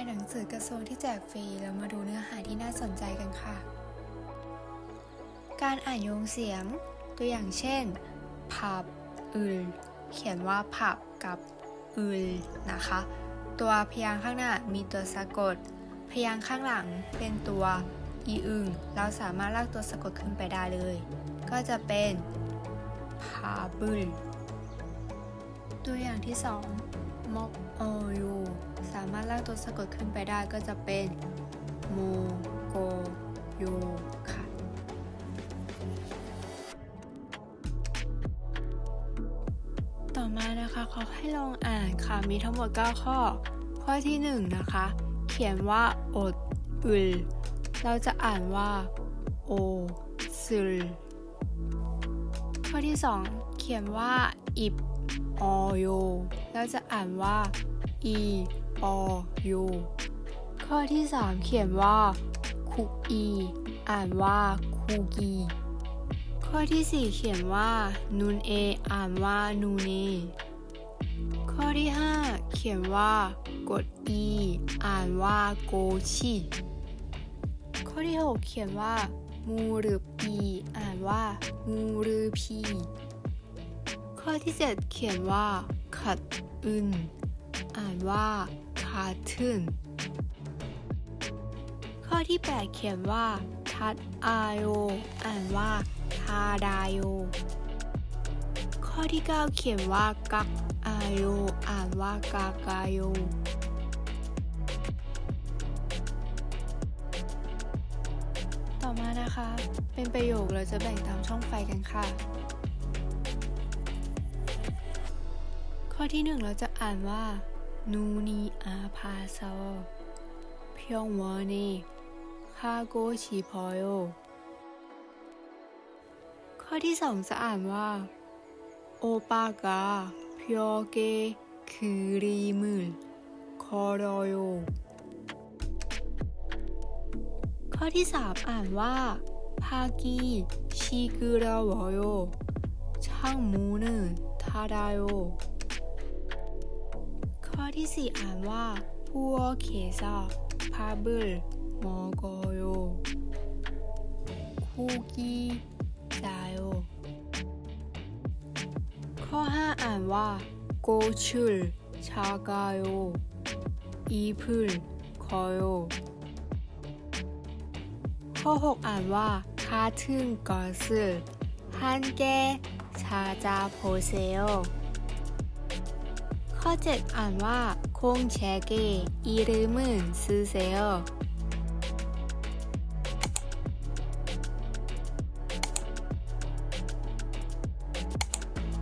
ายหนังสือกระทรวงที่แจกฟรี เรามาดูเนื้อหาที่น่าสนใจกันค่ะ การอ่านโยงเสียง ตัวอย่างเช่น ผับ อึล เขียนว่าผับกับ อึล นะคะ ตัวพยางค์ข้างหน้ามีตัวสะกด พยางค์ข้างหลังเป็นตัวอีอึง เราสามารถลากตัวสะกดขึ้นไปได้เลย ก็จะเป็นพาบึล ตัวอย่างที่ 2มอกากตัวสะกดขึ้นไปได้ก็จะเป็นโมโกโยค่ะ ต่อมานะคะเขาให้ลองอ่านค่ะ มีทั้งหมด 9 ข้อ ข้อที่ 1 นะคะ เขียนว่าอดอึลเราจะอ่านว่าโอซึลข้อที่ 2 เขียนว่าอิบออโยเราจะอ่านว่าอี ออโยข้อที่ 3 เขียนว่าคุกอี อ่านว่าคูกี ข้อที่ 4 เขียนว่า นูนเอ อ่านว่านูเน ข้อที่ 5 เขียนว่า กด e อ่านว่าโกชิข้อที่ 6 เขียนว่า มูรือปี อ่านว่ามูรือพี ข้อที่ 7 เขียนว่าขัดอึน อ่านว่า คาทึนข้อที่ 8 เขียนว่า ทัดอาโยอ่านว่าทาดาโยข้อที่ 9 เขียนว่า กักอาโยอ่านว่ากากาโยต่อมานะคะ เป็นประโยคเราจะแบ่งตามช่องไฟกันค่ะ ข้อที่ 1 เราจะอ่านว่า นูนีอาพาโซเพียงวอนีคาโกชิพอโยข้อที่2จะอ่านว่าโอปากาเพียวเกคือรีมุลคอรโยข้อที่3อ่านว่าพากีชิกุระวโยช่างมูนทาดาโยข้อ ที่ 4 อ่านว่าพัวเคซาพาเบิลมอโกโยคูกีจาโยข้อ 5 อ่านว่าโกชุลชากาโยอีพุลคอโยข้อ 6 อ่านว่าคาทึงกอซึฮันเกชาจาโพเซโอ ข้อ 7 อ่านว่าคงแชเกอีรึมึนซือเซโอ